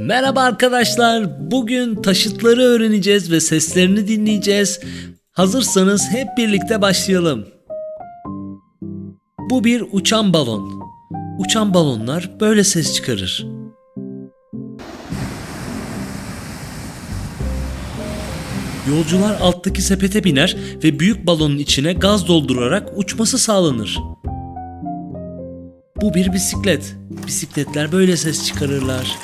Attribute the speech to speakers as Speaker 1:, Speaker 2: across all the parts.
Speaker 1: Merhaba arkadaşlar. Bugün taşıtları öğreneceğiz ve seslerini dinleyeceğiz. Hazırsanız hep birlikte başlayalım. Bu bir uçan balon. Uçan balonlar böyle ses çıkarır. Yolcular alttaki sepete biner ve büyük balonun içine gaz doldurarak uçması sağlanır. Bu bir bisiklet. Bisikletler böyle ses çıkarırlar.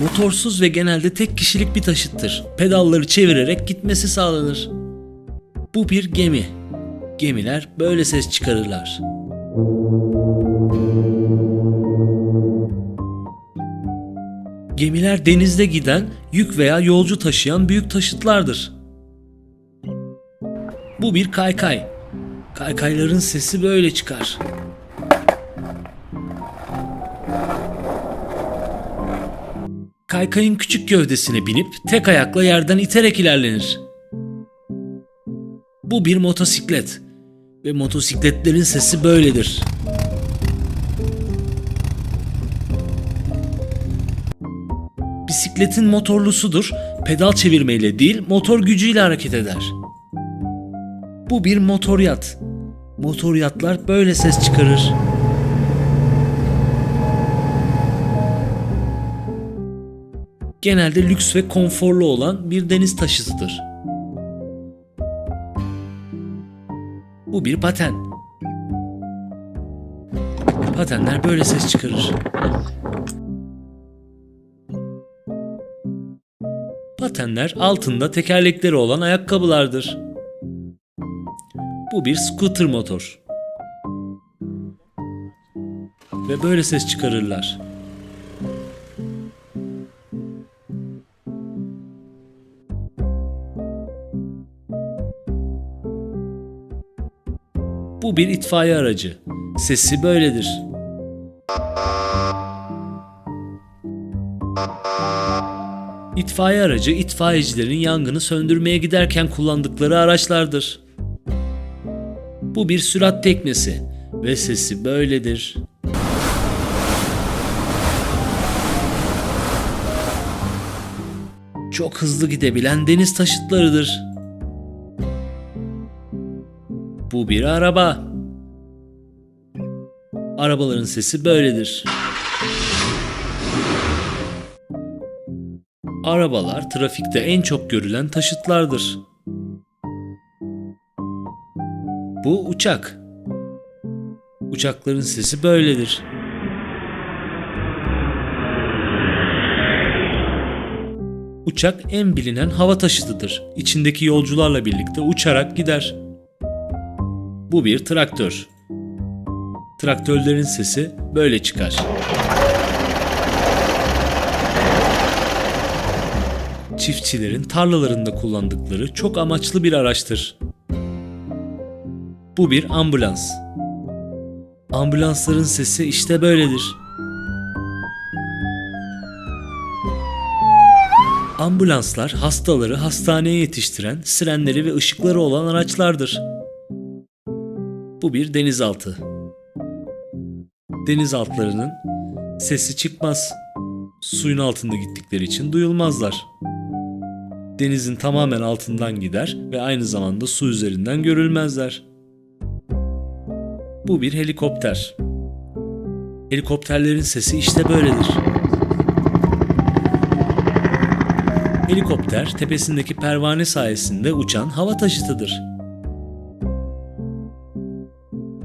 Speaker 1: Motorsuz ve genelde tek kişilik bir taşıttır. Pedalları çevirerek gitmesi sağlanır. Bu bir gemi. Gemiler böyle ses çıkarırlar. Gemiler denizde giden, yük veya yolcu taşıyan büyük taşıtlardır. Bu bir kaykay. Kaykayların sesi böyle çıkar. Kaykayın küçük gövdesine binip tek ayakla yerden iterek ilerlenir. Bu bir motosiklet ve motosikletlerin sesi böyledir. Bisikletin motorlusudur. Pedal çevirmeyle değil, motor gücüyle hareket eder. Bu bir motor yat. Motor yatlar böyle ses çıkarır. Genelde lüks ve konforlu olan bir deniz taşıtıdır. Bu bir paten. Patenler böyle ses çıkarır. Patenler altında tekerlekleri olan ayakkabılardır. Bu bir scooter motor. Ve böyle ses çıkarırlar. Bu bir itfaiye aracı. Sesi böyledir. İtfaiye aracı itfaiyecilerin yangını söndürmeye giderken kullandıkları araçlardır. Bu bir sürat teknesi ve sesi böyledir. Çok hızlı gidebilen deniz taşıtlarıdır. Bu bir araba. Arabaların sesi böyledir. Arabalar trafikte en çok görülen taşıtlardır. Bu uçak. Uçakların sesi böyledir. Uçak en bilinen hava taşıtıdır. İçindeki yolcularla birlikte uçarak gider. Bu bir traktör. Traktörlerin sesi böyle çıkar. Çiftçilerin tarlalarında kullandıkları çok amaçlı bir araçtır. Bu bir ambulans. Ambulansların sesi işte böyledir. Ambulanslar hastaları hastaneye yetiştiren sirenleri ve ışıkları olan araçlardır. Bu bir denizaltı. Denizaltılarının sesi çıkmaz. Suyun altında gittikleri için duyulmazlar. Denizin tamamen altından gider ve aynı zamanda su üzerinden görülmezler. Bu bir helikopter. Helikopterlerin sesi işte böyledir. Helikopter tepesindeki pervane sayesinde uçan hava taşıtıdır.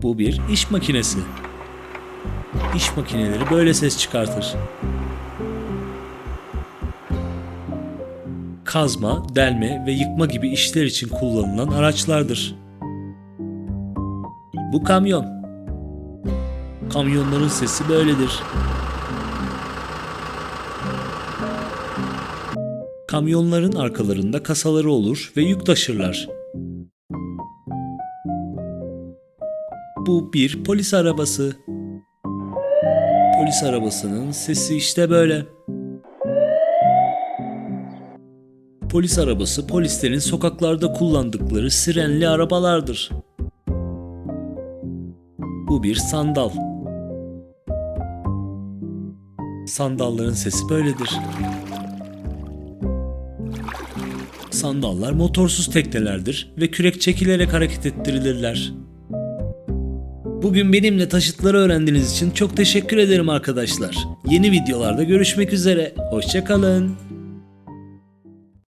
Speaker 1: Bu bir iş makinesi. İş makineleri böyle ses çıkartır. Kazma, delme ve yıkma gibi işler için kullanılan araçlardır. Bu kamyon. Kamyonların sesi böyledir. Kamyonların arkalarında kasaları olur ve yük taşırlar. Bu bir polis arabası. Polis arabasının sesi işte böyle. Polis arabası polislerin sokaklarda kullandıkları sirenli arabalardır. Bu bir sandal. Sandalların sesi böyledir. Sandallar motorsuz teknelerdir ve kürek çekilerek hareket ettirilirler. Bugün benimle taşıtları öğrendiğiniz için çok teşekkür ederim arkadaşlar. Yeni videolarda görüşmek üzere. Hoşçakalın.